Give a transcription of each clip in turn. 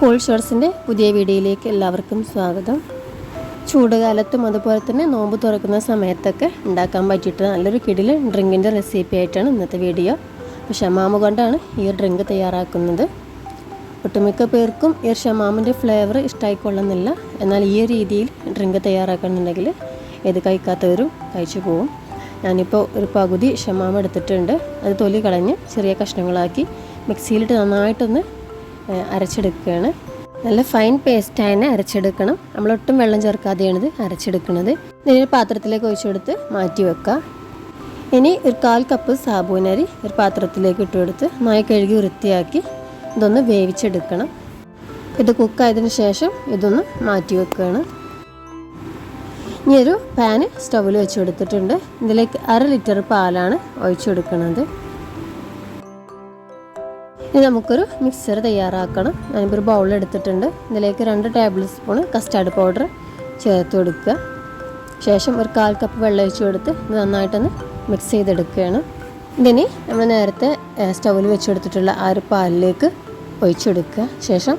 Cool ഷോർട്സിന്റെ പുതിയ വീഡിയോയിലേക്ക് എല്ലാവർക്കും സ്വാഗതം. ചൂടുകാലത്തും അതുപോലെ തന്നെ നോമ്പ് തുറക്കുന്ന സമയത്തൊക്കെ ഉണ്ടാക്കാൻ പറ്റിയിട്ട് നല്ലൊരു കിടിൽ ഡ്രിങ്കിന്റെ റെസിപ്പി ആയിട്ടാണ് ഇന്നത്തെ വീഡിയോ. ഷമാമ കൊണ്ടാണ് ഈ ഡ്രിങ്ക് തയ്യാറാക്കുന്നത്. ഒട്ടുമിക്ക പേർക്കും ഈ ഷമാമിന്റെ ഫ്ലേവർ ഇഷ്ടമായിക്കൊള്ളുന്നില്ല എന്നാൽ ഈ രീതിയിൽ ഡ്രിങ്ക് തയ്യാറാക്കണമെന്നുണ്ടെങ്കിൽ ഇത് കഴിക്കാത്തവരും കഴിച്ചു പോവും. ഞാനിപ്പോൾ ഒരു പകുതി ഷമാമ എടുത്തിട്ടുണ്ട്. അത് തൊലി കളഞ്ഞ് ചെറിയ കഷ്ണങ്ങളാക്കി മിക്സിയിലിട്ട് നന്നായിട്ടൊന്ന് അരച്ചെടുക്കുകയാണ്. നല്ല ഫൈൻ പേസ്റ്റ് തന്നെ അരച്ചെടുക്കണം. നമ്മൾ ഒട്ടും വെള്ളം ചേർക്കാതെയാണ് ഇത് അരച്ചെടുക്കുന്നത്. ഇതിനൊരു പാത്രത്തിലേക്ക് ഒഴിച്ചു കൊടുത്ത് മാറ്റി വെക്കുക. ഇനി ഒരു കാൽ കപ്പ് സാബൂനരി ഒരു പാത്രത്തിലേക്ക് ഇട്ട് കൊടുത്ത് നന്നായി കഴുകി വൃത്തിയാക്കി ഇതൊന്ന് വേവിച്ചെടുക്കണം. ഇത് കുക്കായതിനു ശേഷം ഇതൊന്ന് മാറ്റി വെക്കുകയാണ്. ഇനി ഒരു പാന് സ്റ്റൗവിൽ വെച്ച് കൊടുത്തിട്ടുണ്ട്. ഇതിലേക്ക് അര ലിറ്റർ പാലാണ് ഒഴിച്ചു കൊടുക്കുന്നത്. ഇനി നമുക്കൊരു മിക്സർ തയ്യാറാക്കണം. ഞാനിപ്പോൾ ഒരു ബൗൾ എടുത്തിട്ടുണ്ട്. ഇതിലേക്ക് രണ്ട് ടേബിൾ സ്പൂൺ കസ്റ്റാർഡ് പൗഡർ ചേർത്ത് കൊടുക്കുക. ശേഷം ഒരു കാൽ കപ്പ് വെള്ളം ഒഴിച്ച് കൊടുത്ത് ഇത് നന്നായിട്ടൊന്ന് മിക്സ് ചെയ്തെടുക്കുകയാണ്. ഇതിന് നമ്മൾ നേരത്തെ സ്റ്റൗവിൽ വെച്ചെടുത്തിട്ടുള്ള ആ ഒരു പാലിലേക്ക് ഒഴിച്ചെടുക്കുക ശേഷം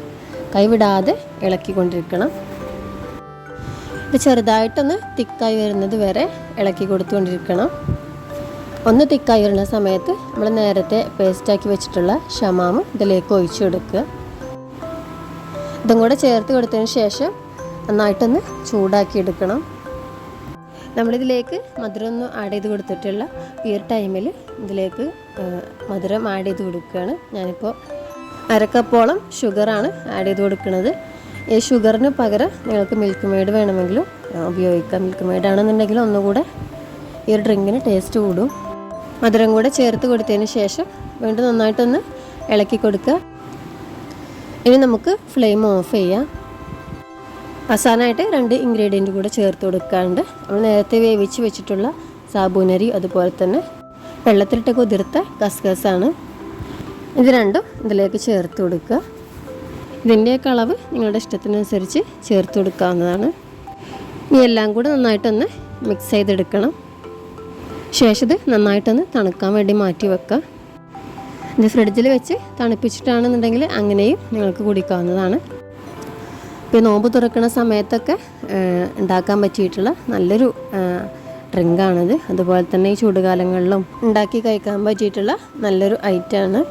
കൈവിടാതെ ഇളക്കിക്കൊണ്ടിരിക്കണം. ഇത് ചെറുതായിട്ടൊന്ന് തിക്കായി വരുന്നത് വരെ ഇളക്കി കൊടുത്തുകൊണ്ടിരിക്കണം. ഒന്ന് തിക്കായി വരുന്ന സമയത്ത് നമ്മൾ നേരത്തെ പേസ്റ്റാക്കി വെച്ചിട്ടുള്ള ഷമാമ് ഇതിലേക്ക് ഒഴിച്ചു കൊടുക്കുക. ഇതും കൂടെ ചേർത്ത് കൊടുത്തതിന് ശേഷം നന്നായിട്ടൊന്ന് ചൂടാക്കി എടുക്കണം. നമ്മളിതിലേക്ക് മധുരം ഒന്ന് ആഡ് ചെയ്ത് കൊടുത്തിട്ടില്ല ഈ ഒരു ടൈമിൽ ഇതിലേക്ക് മധുരം ആഡ് ചെയ്ത് കൊടുക്കുകയാണ്. ഞാനിപ്പോൾ അരക്കപ്പോളം ഷുഗറാണ് ആഡ് ചെയ്ത് കൊടുക്കുന്നത്. ഈ ഷുഗറിന് പകരം നിങ്ങൾക്ക് മിൽക്ക് മെയ്ഡ് വേണമെങ്കിലും ഉപയോഗിക്കാം. മിൽക്ക് മെയ്ഡ് ആണെന്നുണ്ടെങ്കിൽ ഒന്നുകൂടെ ഈ ഒരു ഡ്രിങ്കിന് ടേസ്റ്റ് കൂടും. മധുരം കൂടെ ചേർത്ത് കൊടുത്തതിന് ശേഷം വീണ്ടും നന്നായിട്ടൊന്ന് ഇളക്കി കൊടുക്കുക. ഇനി നമുക്ക് ഫ്ലെയിം ഓഫ് ചെയ്യാം. അവസാനമായിട്ട് രണ്ട് ഇൻഗ്രീഡിയന്റ് കൂടെ ചേർത്ത് കൊടുക്കാണ്ട് നമ്മൾ നേരത്തെ വേവിച്ച് വെച്ചിട്ടുള്ള സാബൂനരി അതുപോലെ തന്നെ വെള്ളത്തിലിട്ട് കുതിർത്ത കസ്കസാണ്. ഇത് രണ്ടും ഇതിലേക്ക് ചേർത്ത് കൊടുക്കുക. ഇതിന്റെയൊക്കെ അളവ് നിങ്ങളുടെ ഇഷ്ടത്തിനനുസരിച്ച് ചേർത്ത് കൊടുക്കാവുന്നതാണ്. ഇനി എല്ലാം കൂടെ നന്നായിട്ടൊന്ന് മിക്സ് ചെയ്തെടുക്കണം. ശേഷം നന്നായിട്ടൊന്ന് തണുക്കാൻ വേണ്ടി മാറ്റി വെക്കുക ഇത് ഫ്രിഡ്ജിൽ വെച്ച് തണുപ്പിച്ചിട്ടാണെന്നുണ്ടെങ്കിൽ അങ്ങനെയും നിങ്ങൾക്ക് കുടിക്കാവുന്നതാണ്. ഇപ്പോൾ നോമ്പ് തുറക്കുന്ന സമയത്തൊക്കെ ഉണ്ടാക്കാൻ പറ്റിയിട്ടുള്ള നല്ലൊരു ഡ്രിങ്കാണിത്. അതുപോലെ തന്നെ ഈ ചൂടുകാലങ്ങളിലും ഉണ്ടാക്കി കഴിക്കാൻ പറ്റിയിട്ടുള്ള നല്ലൊരു ഐറ്റമാണ്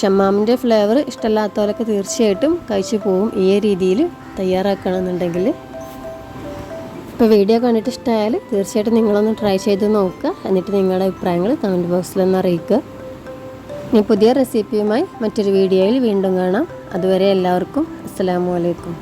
ഷമ്മാമിന്റെ ഫ്ലേവർ ഇഷ്ടമല്ലാത്തവരൊക്കെ തീർച്ചയായിട്ടും കഴിച്ചു പോകും ഈ രീതിയിൽ തയ്യാറാക്കണമെന്നുണ്ടെങ്കിൽ. ഇപ്പോൾ വീഡിയോ കണ്ടിട്ട് ഇഷ്ടമായാൽ തീർച്ചയായിട്ടും നിങ്ങളൊന്ന് ട്രൈ ചെയ്ത് നോക്കുക. എന്നിട്ട് നിങ്ങളുടെ അഭിപ്രായങ്ങൾ കമന്റ് ബോക്സിലൊന്ന് അറിയിക്കുക. ഇനി പുതിയ റെസിപ്പിയുമായി മറ്റൊരു വീഡിയോയിൽ വീണ്ടും കാണാം. അതുവരെ എല്ലാവർക്കും അസ്സലാമു അലൈക്കും.